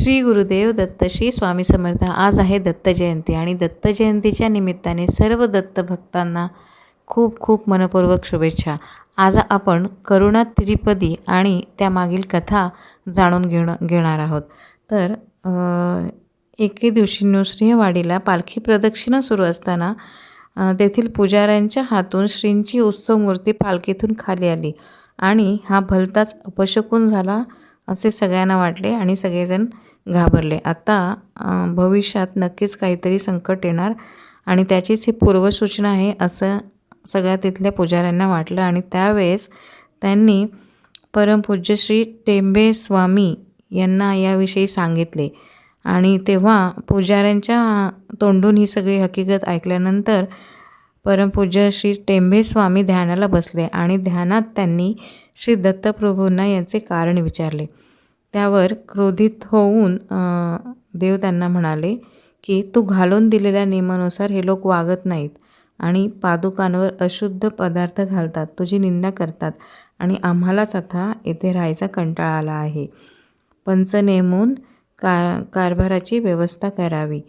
श्री गुरुदेव दत्त श्री स्वामी समर्थ. आज आहे दत्त जयंती आणि दत्त जयंतीच्या निमित्ताने सर्व दत्त भक्तांना खूप खूप मनपूर्वक शुभेच्छा. आज आपण करुणा त्रिपदी आणि त्यामागील कथा जाणून घेणं घेणार आहोत. तर एके दिवशी नृसिंहवाडीला पालखी प्रदक्षिणा सुरू असताना तेथील पुजाऱ्यांच्या हातून श्रींची उत्सव मूर्ती पालखीतून खाली आली आणि हा भलताच अपशकून झाला असे सगळ्यांना वाटले आणि सगळेजण घाबरले. आता भविष्यात नक्कीच काहीतरी संकट येणार आणि त्याचीच ही पूर्वसूचना आहे असं सगळ्या तिथल्या पुजाऱ्यांना वाटलं आणि त्यावेळेस त्यांनी परमपूज्य श्री टेंबे स्वामी यांना याविषयी सांगितले. आणि तेव्हा पुजाऱ्यांच्या तोंडून ही सगळी हकीकत ऐकल्यानंतर परमपूज्य श्री टेंबे स्वामी ध्यानाला बसले आणि ध्यानात त्यांनी श्री दत्तप्रभूंना याचे कारण विचारले. त्यावर क्रोधित होऊन देव त्यांना म्हणाले की तू घालून दिलेल्या नियमानुसार हे लोक वागत नाहीत आणि पादुकांवर अशुद्ध पदार्थ घालतात. तुझी निंदा करतात आणि आम्हालाच आता येथे राहायचा कंटाळा आला आहे. पंच नेमून का कारभाराची व्यवस्था करावी.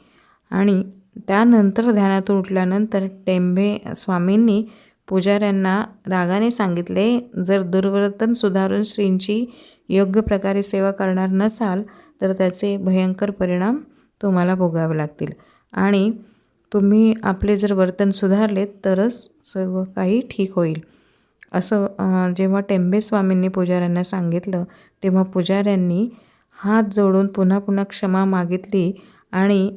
आणि त्यानंतर ध्यानातून उठल्यानंतर टेंभे स्वामींनी पुजाऱ्यांना रागाने सांगितले जर दुर्वर्तन सुधारून श्रींची योग्य प्रकारे सेवा करणार नसाल तर त्याचे भयंकर परिणाम तुम्हाला भोगावे लागतील. आणि तुम्ही आपले जर वर्तन सुधारले तरच सर्व काही ठीक होईल. असं जेव्हा टेंबे स्वामींनी पुजाऱ्यांना सांगितलं तेव्हा पुजाऱ्यांनी हात जोडून पुन्हा पुन्हा क्षमा मागितली आणि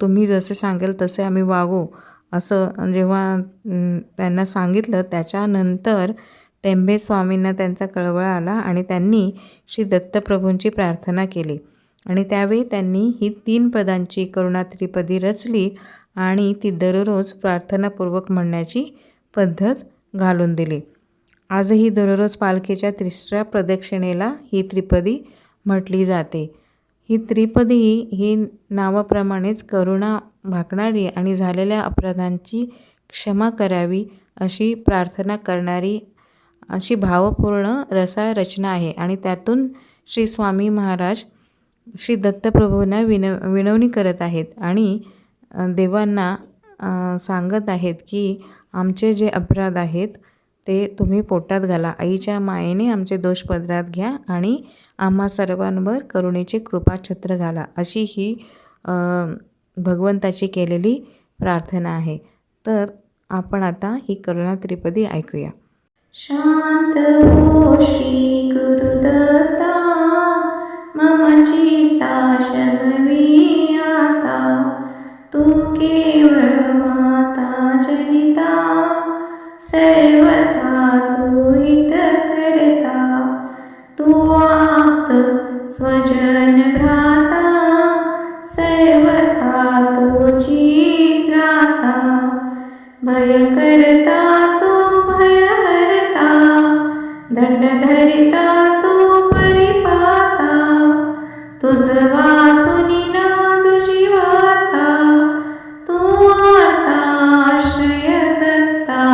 तुम्ही जसे सांगेल तसे आम्ही वागू असं जेव्हा त्यांना सांगितलं त्याच्यानंतर टेंबे स्वामींना त्यांचा कळवळ आला आणि त्यांनी श्री दत्तप्रभूंची प्रार्थना केली. आणि त्यावेळी त्यांनी ही तीन पदांची करुणा त्रिपदी रचली आणि ती दररोज प्रार्थनापूर्वक म्हणण्याची पद्धत घालून दिली. आजही दररोज पालखीच्या तिसऱ्या प्रदक्षिणेला ही त्रिपदी म्हटली जाते. ही त्रिपदी ही नावाप्रमाणेच करुणा भाकणारी आणि झालेल्या अपराधांची क्षमा करावी अशी प्रार्थना करणारी अशी भावपूर्ण रसा रचना आहे. आणि त्यातून श्री स्वामी महाराज श्री दत्तप्रभूंना विन विनवणी करत आहेत. आणि देवांना सांगत आहेत की आमचे जे अपराध आहेत ते तुम्ही पोटात घाला. आईच्या मायेने आमचे दोष पदरात घ्या आणि आम्हा सर्वांवर करुणेचे कृपाछत्र घाला अशी ही भगवंताची केलेली प्रार्थना आहे. तर आपण आता ही करुणा त्रिपदी ऐकूया. शांत हो श्री गुरुदत्ता मम चिता शमवी आता तू केवळ माता जनिता सर्वथा तू हित करता तू आप्त स्वजन दंड धरिता तो परिपाता तुझ वासुनी तुझी वाता तू आता आश्रय दत्ता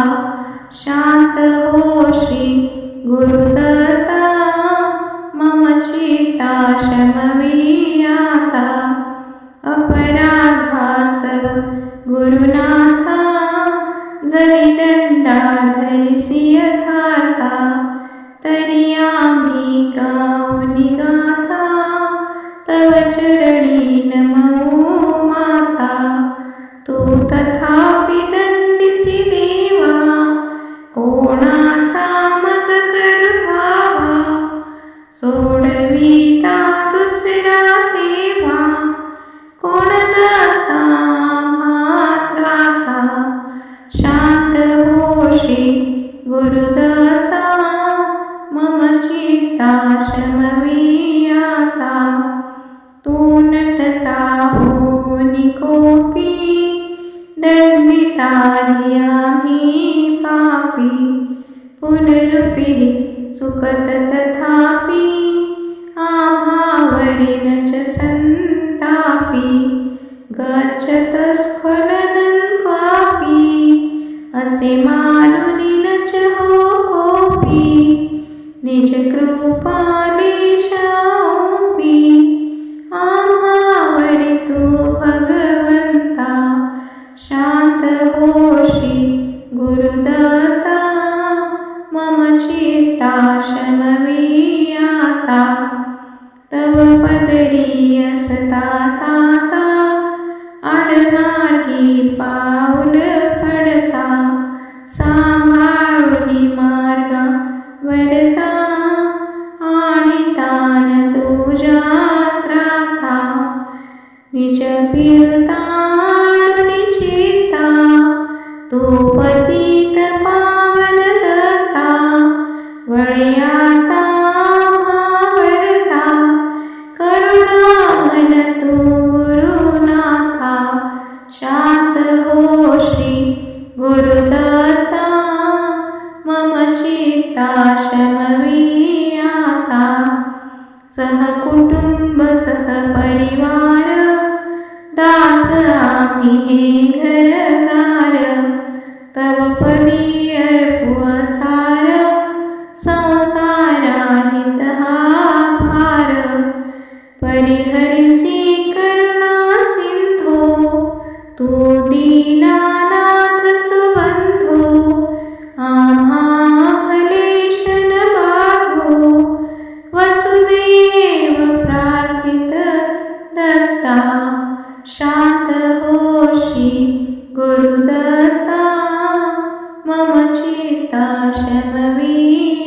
शांत हो श्री गुरुदत्ता मम चित्ता शमवीयाता अपराधास्तव गुरुनाथा जरी दंडा धरिसी तरी आम्ही तु न ता हूनिकोऽपि दर्मिता ह्याही पापी। पुनरपि सुखतथापि आहावरेण च सन्तापि। गच्छतस्फ निजकृपालेशापि आमावरितो भगवन्ता। भगवंता गुरुदत्ता। मम चित्ता शमवीयाता। तव पदरीयसता ताता अडमार्गी पावल 你这边的大 सह कुटुम्ब सह परिवार दास आमि हे घरदा मम चिता शमवी